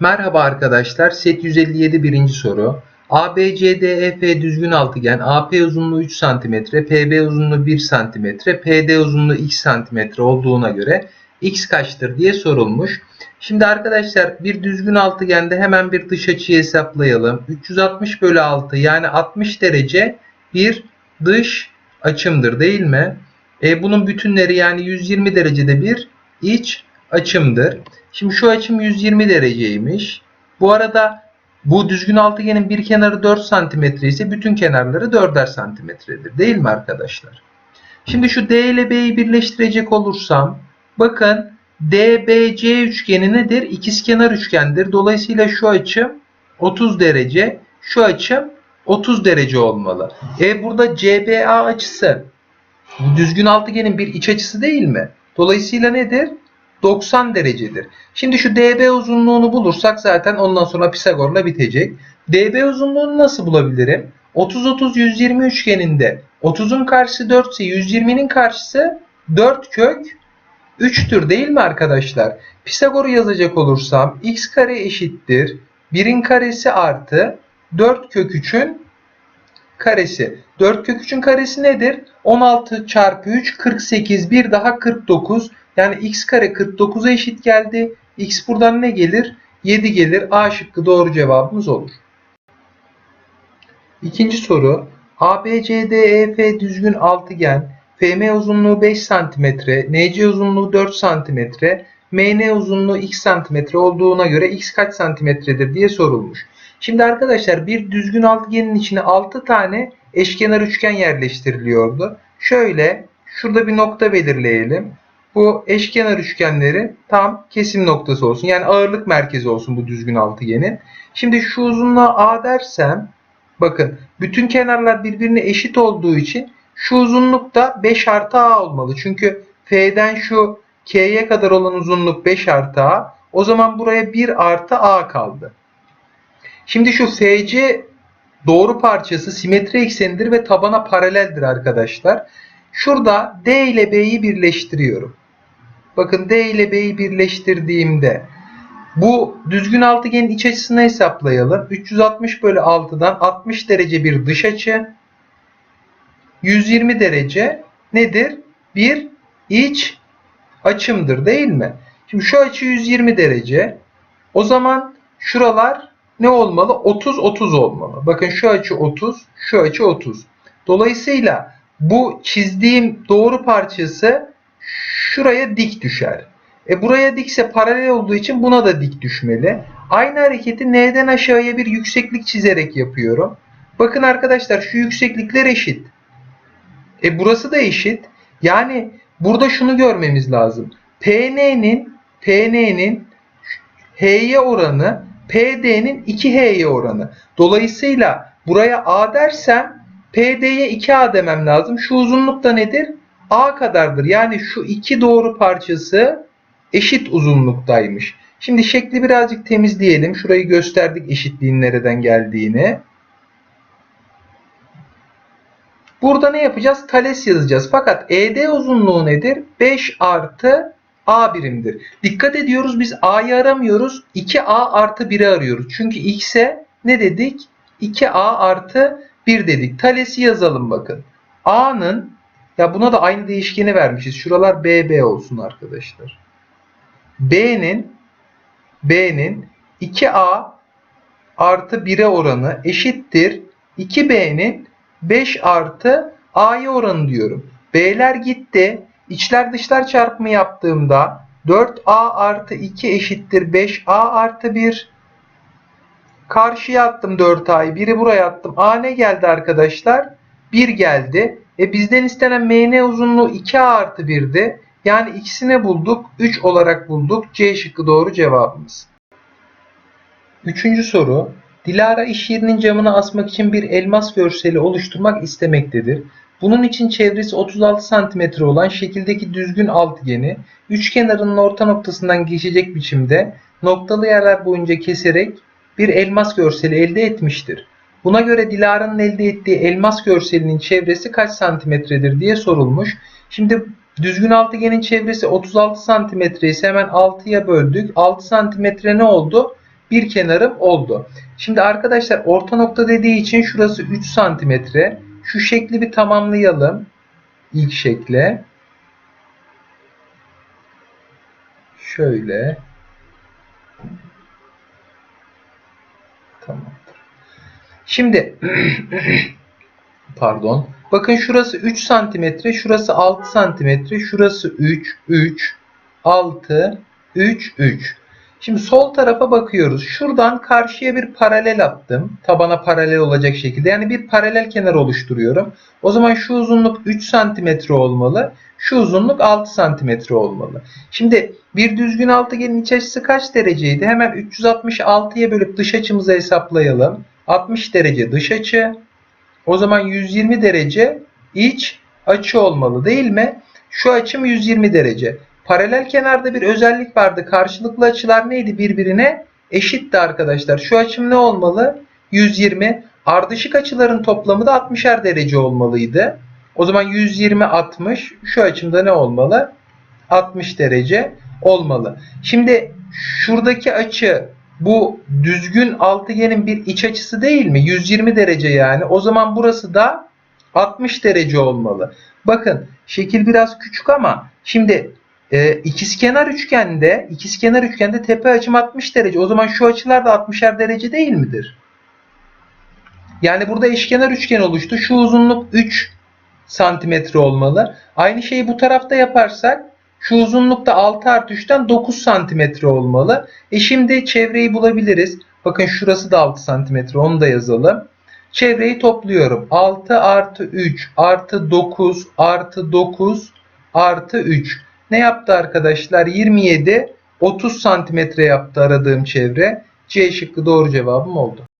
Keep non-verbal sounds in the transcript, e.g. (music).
Merhaba arkadaşlar. Set 157 birinci soru. ABCDEF düzgün altıgen. AP uzunluğu 3 cm, PB uzunluğu 1 cm, PD uzunluğu x cm olduğuna göre x kaçtır diye sorulmuş. Şimdi arkadaşlar bir düzgün altıgende hemen bir dış açıyı hesaplayalım. 360 bölü 6 yani 60 derece bir dış açımdır değil mi? E, bunun bütünleri yani 120 derecede bir iç açımdır. Şimdi şu açım 120 dereceymiş. Bu arada bu düzgün altıgenin bir kenarı 4 cm ise bütün kenarları 4'er santimetredir. Değil mi arkadaşlar? Şimdi şu D ile B'yi birleştirecek olursam bakın DBC üçgeni nedir? İkizkenar üçgendir. Dolayısıyla şu açım 30 derece, şu açım 30 derece olmalı. E burada CBA açısı bu düzgün altıgenin bir iç açısı değil mi? Dolayısıyla nedir? 90 derecedir. Şimdi şu DB uzunluğunu bulursak zaten ondan sonra Pisagor'la bitecek. DB uzunluğunu nasıl bulabilirim? 30-30-120 üçgeninde 30'un karşısı 4 ise 120'nin karşısı 4 kök 3'tür değil mi arkadaşlar? Pisagor'u yazacak olursam x kare eşittir 1'in karesi artı 4 kök 3'ün karesi. 4 kök 3'ün karesi nedir? 16 çarpı 3 48 bir daha 49 yani x kare 49'a eşit geldi. X buradan ne gelir? 7 gelir. A şıkkı doğru cevabımız olur. İkinci soru. ABCDEF düzgün altıgen. FM uzunluğu 5 cm, NC uzunluğu 4 cm, MN uzunluğu x cm olduğuna göre x kaç santimetredir diye sorulmuş. Şimdi arkadaşlar bir düzgün altıgenin içine 6 tane eşkenar üçgen yerleştiriliyordu. Şöyle şurada bir nokta belirleyelim bu eşkenar üçgenleri tam kesim noktası olsun. Yani ağırlık merkezi olsun bu düzgün altıgenin. Şimdi şu uzunluğa A dersem bakın bütün kenarlar birbirine eşit olduğu için şu uzunluk da 5 artı A olmalı. Çünkü F'den şu K'ye kadar olan uzunluk 5 artı A. O zaman buraya 1 artı A kaldı. Şimdi şu FC doğru parçası simetri eksenidir ve tabana paraleldir arkadaşlar. Şurada D ile B'yi birleştiriyorum. Bakın D ile B'yi birleştirdiğimde bu düzgün altıgenin iç açısını hesaplayalım. 360 bölü 6'dan 60 derece bir dış açı. 120 derece nedir? Bir iç açımdır değil mi? Şimdi şu açı 120 derece. O zaman şuralar ne olmalı? 30 30 olmalı. Bakın şu açı 30, şu açı 30. Dolayısıyla bu çizdiğim doğru parçası şuraya dik düşer. E buraya dikse paralel olduğu için buna da dik düşmeli. Aynı hareketi N'den aşağıya bir yükseklik çizerek yapıyorum. Bakın arkadaşlar şu yükseklikler eşit. E burası da eşit. Yani burada şunu görmemiz lazım. PN'nin PN'nin H'ye oranı PD'nin 2H'ye oranı. Dolayısıyla buraya A dersem PD'ye 2A demem lazım. Şu uzunluk da nedir? A kadardır. Yani şu iki doğru parçası eşit uzunluktaymış. Şimdi şekli birazcık temizleyelim. Şurayı gösterdik eşitliğin nereden geldiğini. Burada ne yapacağız? Tales yazacağız. Fakat ED uzunluğu nedir? 5 artı A birimdir. Dikkat ediyoruz biz A'yı aramıyoruz. 2A artı 1'i arıyoruz. Çünkü X'e ne dedik? 2A artı 1 dedik. Tales'i yazalım bakın. A'nın ya buna da aynı değişkeni vermişiz. Şuralar BB olsun arkadaşlar. B'nin B'nin 2A artı 1'e oranı eşittir. 2B'nin 5 artı A'ya oranı diyorum. B'ler gitti. İçler dışlar çarpımı yaptığımda 4A artı 2 eşittir 5A artı 1. Karşıya attım 4A'yı. Biri buraya attım. A ne geldi arkadaşlar? 1 geldi. E bizden istenen MN uzunluğu 2A artı 1'di. Yani ikisini bulduk. 3 olarak bulduk. C şıkkı doğru cevabımız. Üçüncü soru. Dilara iş yerinin camına asmak için bir elmas görseli oluşturmak istemektedir. Bunun için çevresi 36 cm olan şekildeki düzgün altıgeni üç kenarının orta noktasından geçecek biçimde noktalı yerler boyunca keserek bir elmas görseli elde etmiştir. Buna göre Dilara'nın elde ettiği elmas görselinin çevresi kaç santimetredir diye sorulmuş. Şimdi düzgün altıgenin çevresi 36 santimetre ise hemen 6'ya böldük. 6 santimetre ne oldu? bir kenarım oldu. Şimdi arkadaşlar orta nokta dediği için şurası 3 santimetre. Şu şekli bir tamamlayalım. İlk şekle. Şöyle. Tamamdır. Şimdi (clears throat) pardon. Bakın şurası 3 santimetre, şurası 6 santimetre, şurası 3, 3, 6, 3, 3. Şimdi sol tarafa bakıyoruz. Şuradan karşıya bir paralel attım. Tabana paralel olacak şekilde. Yani bir paralel kenar oluşturuyorum. O zaman şu uzunluk 3 santimetre olmalı. Şu uzunluk 6 santimetre olmalı. Şimdi bir düzgün altıgenin iç açısı kaç dereceydi? Hemen 366'ya bölüp dış açımızı hesaplayalım. 60 derece dış açı. O zaman 120 derece iç açı olmalı değil mi? Şu açım 120 derece. Paralel kenarda bir özellik vardı. Karşılıklı açılar neydi birbirine? Eşitti arkadaşlar. Şu açım ne olmalı? 120. Ardışık açıların toplamı da 60'er derece olmalıydı. O zaman 120 60. Şu açımda ne olmalı? 60 derece olmalı. Şimdi şuradaki açı bu düzgün altıgenin bir iç açısı değil mi? 120 derece yani. O zaman burası da 60 derece olmalı. Bakın şekil biraz küçük ama şimdi e, ikizkenar üçgende ikizkenar üçgende tepe açım 60 derece. O zaman şu açılar da 60'er derece değil midir? Yani burada eşkenar üçgen oluştu. Şu uzunluk 3 santimetre olmalı. Aynı şeyi bu tarafta yaparsak şu uzunlukta 6 artı 3'ten 9 santimetre olmalı. E şimdi çevreyi bulabiliriz. Bakın şurası da 6 santimetre onu da yazalım. Çevreyi topluyorum. 6 artı 3 artı 9 artı 9 artı 3. Ne yaptı arkadaşlar? 27 30 santimetre yaptı aradığım çevre. C şıkkı doğru cevabım oldu.